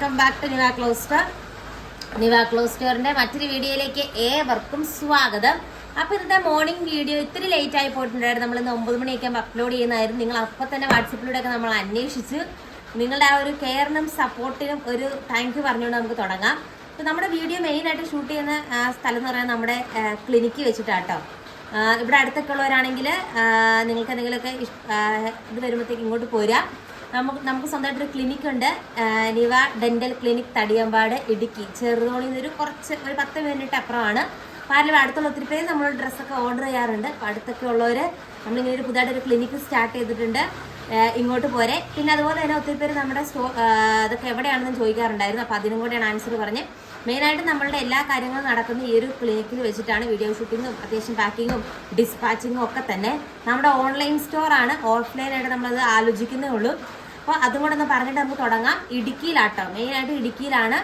Welcome back to store. ക്ലോസ്റ്റർ close സ്റ്റോറിന്റെ മറ്റൊരു വീഡിയോയിലേക്ക് ഏവർക്കും സ്വാഗതം. അപ്പൊ ഇന്നത്തെ മോർണിംഗ് വീഡിയോ ഇത്തിരി ലേറ്റ് ആയി പോയിട്ടുണ്ടായിരുന്നു. നമ്മൾ ഇന്ന് ഒമ്പത് മണിയൊക്കെ അപ്ലോഡ് ചെയ്യുന്നതായിരുന്നു. നിങ്ങൾ അപ്പൊ തന്നെ വാട്സപ്പിലൂടെ ഒക്കെ നമ്മൾ അന്വേഷിച്ച് നിങ്ങളുടെ ആ ഒരു കെയറിനും സപ്പോർട്ടിനും ഒരു താങ്ക് യു പറഞ്ഞുകൊണ്ട് നമുക്ക് തുടങ്ങാം. അപ്പൊ നമ്മുടെ വീഡിയോ മെയിൻ ആയിട്ട് ഷൂട്ട് ചെയ്യുന്ന സ്ഥലം എന്ന് പറയുന്നത് നമ്മുടെ ക്ലിനിക്ക് വെച്ചിട്ടാട്ടോ. ഇവിടെ അടുത്തൊക്കെ ഉള്ളവരാണെങ്കിൽ നിങ്ങൾക്ക് എന്തെങ്കിലുമൊക്കെ ഇത് വരുമ്പോഴത്തേക്ക് ഇങ്ങോട്ട് പോരാ നമുക്ക് നമുക്ക് സ്വന്തമായിട്ടൊരു ക്ലിനിക് ഉണ്ട്. Niva dental clinic Thadiyampad Idukki. ചെറുതോണിൽ ഒരു കുറച്ച് ഒരു പത്ത് മിനിറ്റ് അപ്പുറമാണ്. പാരലും അടുത്തുള്ള ഒത്തിരി പേര് നമ്മൾ ഡ്രസ്സൊക്കെ ഓർഡർ ചെയ്യാറുണ്ട്. അപ്പോൾ അടുത്തൊക്കെ ഉള്ളവർ നമ്മളിങ്ങനെ ഒരു പുതുതായിട്ട് ഒരു ക്ലിനിക്ക് സ്റ്റാർട്ട് ചെയ്തിട്ടുണ്ട്. ഇങ്ങോട്ട് പോരെ. പിന്നെ അതുപോലെ തന്നെ ഒത്തിരി പേര് നമ്മുടെ സ്റ്റോ അതൊക്കെ എവിടെയാണെന്ന് ചോദിക്കാറുണ്ടായിരുന്നു. അപ്പോൾ അതിനും കൂടെയാണ് ആൻസർ പറഞ്ഞ്. മെയിനായിട്ട് നമ്മളുടെ എല്ലാ കാര്യങ്ങളും നടക്കുന്ന ഈ ഒരു ക്ലിനിക്കിൽ വെച്ചിട്ടാണ് വീഡിയോ ഷൂട്ടിങ്ങും അത്യാവശ്യം പാക്കിങ്ങും ഡിസ്പാച്ചിങ്ങും ഒക്കെ തന്നെ. നമ്മുടെ ഓൺലൈൻ സ്റ്റോറാണ് ഓഫ്ലൈനായിട്ട് നമ്മളത് ആലോചിക്കുന്നേ ഉള്ളൂ. അപ്പോൾ അതും കൂടെ ഒന്ന് പറഞ്ഞിട്ട് നമുക്ക് തുടങ്ങാം. ഇടുക്കിയിലാട്ടോ. മെയിനായിട്ട് ഇടുക്കിയിലാണ്.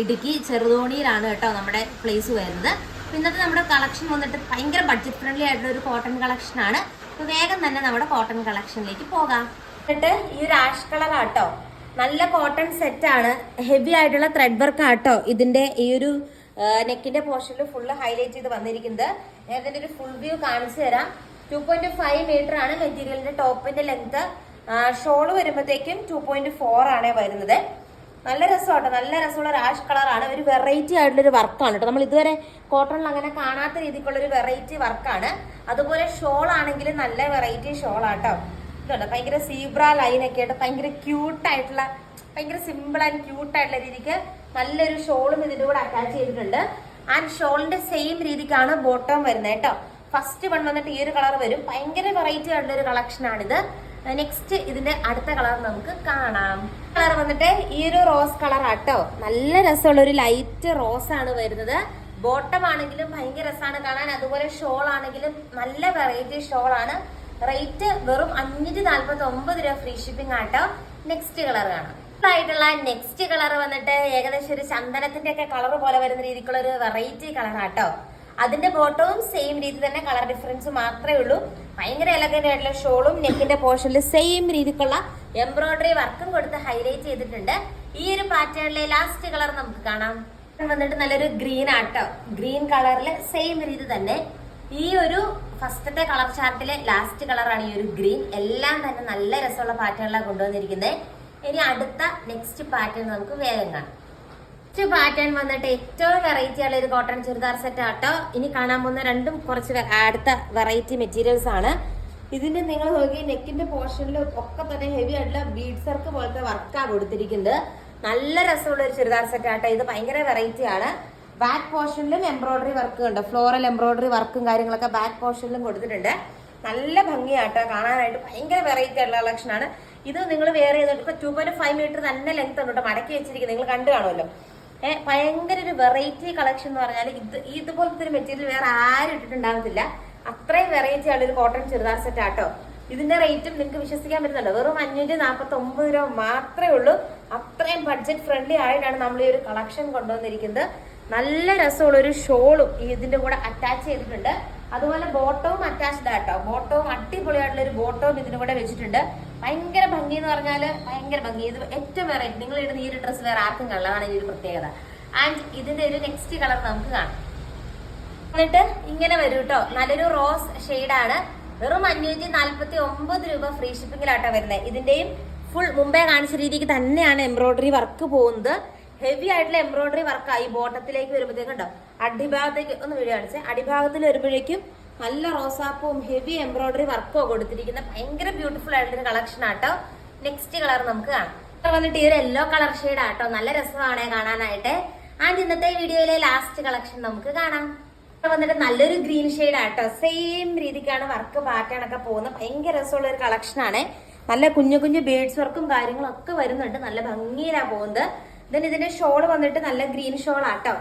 ഇടുക്കി ചെറുതോണിയിലാണ് കേട്ടോ നമ്മുടെ പ്ലേസ് വരുന്നത്. ഇന്നത്തെ നമ്മുടെ കളക്ഷൻ വന്നിട്ട് ഭയങ്കര ബഡ്ജറ്റ് ഫ്രണ്ട്ലി ആയിട്ടുള്ള ഒരു കോട്ടൺ കളക്ഷനാണ് ആണ്. വേഗം തന്നെ നമ്മുടെ കോട്ടൺ കളക്ഷനിലേക്ക് പോകാം. എന്നിട്ട് ഈ ഒരു ആഷ് കളർ ആട്ടോ. നല്ല കോട്ടൺ സെറ്റ് ആണ്. ഹെവി ആയിട്ടുള്ള ത്രെഡ് വർക്ക് ആട്ടോ ഇതിന്റെ ഈ ഒരു നെക്കിന്റെ പോർഷനിൽ ഫുള്ള് ഹൈലൈറ്റ് ചെയ്ത് വന്നിരിക്കുന്നത്. ഞാൻ ഇതിന്റെ ഒരു ഫുൾ വ്യൂ കാണിച്ചു തരാം. ടു പോയിന്റ് ഫൈവ് മീറ്റർ ആണ് മെറ്റീരിയലിന്റെ ടോപ്പിന്റെ ലെങ്ത് ഷോൾ വരുമ്പോഴത്തേക്കും ടു പോയിന്റ് ഫോർ ആണ് വരുന്നത്. നല്ല രസമാട്ടോ നല്ല രസമുള്ള റാഷ് കളറാണ് ഒരു വെറൈറ്റി ആയിട്ടുള്ള ഒരു വർക്കാണ് കേട്ടോ. നമ്മൾ ഇതുവരെ കോട്ടണിൽ അങ്ങനെ കാണാത്ത രീതിക്കുള്ള ഒരു വെറൈറ്റി വർക്കാണ് അതുപോലെ ഷോൾ ആണെങ്കിൽ നല്ല വെറൈറ്റി ഷോൾ ആട്ടോ ഇതുണ്ട്? ഭയങ്കര സീബ്ര ലൈൻ ഒക്കെ ആയിട്ട് ഭയങ്കര ക്യൂട്ടായിട്ടുള്ള ഭയങ്കര സിമ്പിൾ ആൻഡ് ക്യൂട്ടായിട്ടുള്ള രീതിക്ക് നല്ലൊരു ഷോളും ഇതിന്റെ കൂടെ അറ്റാച്ച് ചെയ്തിട്ടുണ്ട്. ആൻഡ് ഷോളിന്റെ സെയിം രീതിക്കാണ് ബോട്ടം വരുന്നത് കേട്ടോ. ഫസ്റ്റ് വൺ വന്നിട്ട് ഈ ഒരു കളർ വരും. ഭയങ്കര വെറൈറ്റി ആയിട്ടുള്ള ഒരു കളക്ഷൻ ആണിത്. നെക്സ്റ്റ് ഇതിന്റെ അടുത്ത കളർ നമുക്ക് കാണാം. കളർ വന്നിട്ട് ഈ ഒരു റോസ് കളർ ആട്ടോ. നല്ല രസമുള്ള ഒരു ലൈറ്റ് റോസ് ആണ് വരുന്നത്. ബോട്ടം ആണെങ്കിലും ഭയങ്കര രസമാണ് കാണാൻ. അതുപോലെ ഷോൾ ആണെങ്കിലും നല്ല വെറൈറ്റി ഷോൾ ആണ്. റേറ്റ് വെറും അഞ്ഞൂറ്റി നാല്പത്തി ഒമ്പത് രൂപ ഫ്രീ ഷിപ്പിംഗ് ആട്ടോ. നെക്സ്റ്റ് കളർ കാണാം. ആയിട്ടുള്ള നെക്സ്റ്റ് കളർ വന്നിട്ട് ഏകദേശം ഒരു ചന്ദനത്തിന്റെ ഒക്കെ കളർ പോലെ വരുന്ന രീതിക്കുള്ള ഒരു വെറൈറ്റി കളർ ആട്ടോ. അതിന്റെ ബോട്ടവും സെയിം രീതി തന്നെ കളർ ഡിഫറൻസ് മാത്രമേ ഉള്ളൂ. ഭയങ്കര എലഗന്റ് ആയിട്ടുള്ള ഷോളും നെക്കിന്റെ പോർഷനിൽ സെയിം രീതിക്കുള്ള എംബ്രോയിഡറി വർക്കും കൊടുത്ത് ഹൈലൈറ്റ് ചെയ്തിട്ടുണ്ട്. ഈ ഒരു പാറ്റേണിലെ ലാസ്റ്റ് കളർ നമുക്ക് കാണാം. വന്നിട്ട് നല്ലൊരു ഗ്രീൻ ആട്ടോ. ഗ്രീൻ കളറിൽ സെയിം രീതി തന്നെ ഈ ഒരു ഫസ്റ്റത്തെ കളർ ചാർട്ടിലെ ലാസ്റ്റ് കളറാണ് ഈ ഒരു ഗ്രീൻ എല്ലാം തന്നെ നല്ല രസമുള്ള പാറ്റേണിലാണ് കൊണ്ടുവന്നിരിക്കുന്നത് ഇനി അടുത്ത നെക്സ്റ്റ് പാറ്റേൺ നമുക്ക് വേഗം കാണാം. നെക്സ്റ്റ് പാറ്റേൺ വന്നിട്ട് ഏറ്റവും വെറൈറ്റി ഉള്ള ഒരു കോട്ടൺ ചുരിദാർ സെറ്റ് ആട്ടോ. ഇനി കാണാൻ പോകുന്ന രണ്ടും കുറച്ച് അടുത്ത വെറൈറ്റി മെറ്റീരിയൽസ് ആണ്. ഇതിന്റെ നിങ്ങൾ നോക്കി നെക്കിന്റെ പോർഷനിൽ ഒക്കെ തന്നെ ഹെവി ആയിട്ടുള്ള ബീഡ് സർക്ക് പോലത്തെ വർക്കാണ് കൊടുത്തിരിക്കുന്നത്. നല്ല രസമുള്ള ഒരു ചുരിദാർ സെറ്റ് ആട്ടോ. ഇത് ഭയങ്കര വെറൈറ്റി ആണ്. ബാക്ക് പോർഷനിലും എംബ്രോയിഡറി വർക്ക് ഉണ്ട്. ഫ്ലോറൽ എംബ്രോയിഡറി വർക്കും കാര്യങ്ങളൊക്കെ ബാക്ക് പോർഷനിലും കൊടുത്തിട്ടുണ്ട്. നല്ല ഭംഗിയാട്ടോ. കാണാനായിട്ട് ഭയങ്കര വെറൈറ്റി ആയിട്ടുള്ള കളക്ഷനാണ് ഇത് നിങ്ങൾ വേറെ ചെയ്തിട്ട് ഇപ്പൊ ടു പോയിന്റ് ഫൈവ് മീറ്റർ തന്നെ ലെങ്ത് ഉണ്ട്? മടക്കി വെച്ചിരിക്കുന്നത്. നിങ്ങൾ കണ്ടു കാണുമല്ലോ. ഭയങ്കര ഒരു വെറൈറ്റി കളക്ഷൻ എന്ന് പറഞ്ഞാൽ ഇത് ഇതുപോലത്തെ ഒരു മെറ്റീരിയൽ വേറെ ആരും ഇട്ടിട്ടുണ്ടാവത്തില്ല അത്രയും വെറൈറ്റി ആയുള്ള ഒരു കോട്ടൺ ചുരിദാർ സെറ്റ് ആട്ടോ. ഇതിന്റെ റേറ്റും നിങ്ങൾക്ക് വിശ്വസിക്കാൻ പറ്റുന്നുണ്ടോ? വെറും അഞ്ഞൂറ്റി നാൽപ്പത്തി ഒമ്പത് രൂപ മാത്രമേ ഉള്ളൂ. അത്രയും ബഡ്ജറ്റ് ഫ്രണ്ട്ലി ആയിട്ടാണ് നമ്മൾ ഈ ഒരു കളക്ഷൻ കൊണ്ടുവന്നിരിക്കുന്നത്. നല്ല രസമുള്ള ഒരു ഷോളും ഇതിന്റെ കൂടെ അറ്റാച്ച് ചെയ്തിട്ടുണ്ട്. അതുപോലെ ബോട്ടവും അറ്റാച്ച്ഡ് ആട്ടോ. ബോട്ടവും അടിപൊളിയായിട്ടുള്ള ഒരു ബോട്ടവും ഇതിന് കൂടെ വെച്ചിട്ടുണ്ട്. ഭയങ്കര ഭംഗി എന്ന് പറഞ്ഞാൽ ഭയങ്കര ഭംഗി. ഇത് ഏറ്റവും വേറെ നിങ്ങൾ ഇടുന്ന ഈ ഒരു ഡ്രസ്സ് വേറെ ആർക്കും കള്ളതാണ് ഈ ഒരു പ്രത്യേകത. ആൻഡ് ഇതിന്റെ ഒരു നെക്സ്റ്റ് കളർ നമുക്ക് കാണാം. എന്നിട്ട് ഇങ്ങനെ വരും കേട്ടോ നല്ലൊരു റോസ് ആണ്. വെറും അഞ്ഞൂറ്റി നാല്പത്തി ഒമ്പത് രൂപ ഫ്രീ ഷിപ്പിംഗിലാട്ടോ വരുന്നത് ഇതിന്റെയും ഫുൾ മുമ്പേ കാണിച്ച രീതിക്ക് തന്നെയാണ് എംബ്രോയിഡറി വർക്ക് പോകുന്നത്. ഹെവി ആയിട്ടുള്ള എംബ്രോയിഡറി വർക്കായി ബോട്ടത്തിലേക്ക് വരുമ്പോഴത്തേക്കും കണ്ടോ അടിഭാഗത്തേക്ക് ഒന്ന് വീഡിയോ കാണിച്ചേ. അടിഭാഗത്തിൽ വരുമ്പോഴേക്കും നല്ല റോസാപ്പും ഹെവി എംബ്രോയിഡറി വർക്കോ കൊടുത്തിരിക്കുന്ന ഭയങ്കര ബ്യൂട്ടിഫുൾ ആയിട്ടുള്ള കളക്ഷൻ ആട്ടോ. നെക്സ്റ്റ് കളർ നമുക്ക് കാണാം. വന്നിട്ട് ഈ ഒരു യെല്ലോ കളർ ഷെയ്ഡ് ആട്ടോ. നല്ല രസമാണ് കാണാനായിട്ട്. ആൻഡ് ഇന്നത്തെ വീഡിയോയിലെ ലാസ്റ്റ് കളക്ഷൻ നമുക്ക് കാണാം. വന്നിട്ട് നല്ലൊരു ഗ്രീൻ ഷെയ്ഡ് ആട്ടോ. സെയിം രീതിക്കാണ് വർക്ക് പാറ്റേൺ ഒക്കെ പോകുന്നത്. ഭയങ്കര രസമുള്ള ഒരു കളക്ഷൻ ആണ്. നല്ല കുഞ്ഞു കുഞ്ഞു ബേഡ്സ് വർക്കും കാര്യങ്ങളും ഒക്കെ വരുന്നുണ്ട്. നല്ല ഭംഗിയിലാണ് പോകുന്നത്. ദെൻ ഇതിന്റെ ഷോൾ വന്നിട്ട് നല്ല ഗ്രീൻ ഷോൾ ആട്ടോ.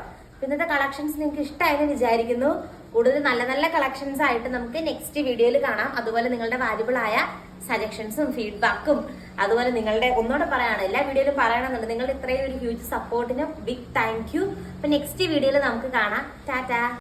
ഇന്നത്തെ കളക്ഷൻസ് നിങ്ങൾക്ക് ഇഷ്ടമായെന്ന് വിചാരിക്കുന്നു. കൂടുതൽ നല്ല നല്ല കളക്ഷൻസ് ആയിട്ട് നമുക്ക് നെക്സ്റ്റ് വീഡിയോയിൽ കാണാം. അതുപോലെ നിങ്ങളുടെ വാല്യുബിൾ ആയ സജഷൻസും ഫീഡ്ബാക്കും അതുപോലെ നിങ്ങളുടെ ഒന്നുകൂടെ പറയാണ് എല്ലാ വീഡിയോയിലും പറയണമെന്നുണ്ട്. നിങ്ങളുടെ ഇത്രയും ഒരു ഹ്യൂജ് സപ്പോർട്ടിന് ബിഗ് താങ്ക് യു അപ്പൊ നെക്സ്റ്റ് വീഡിയോയിൽ നമുക്ക് കാണാം. ടാറ്റാ.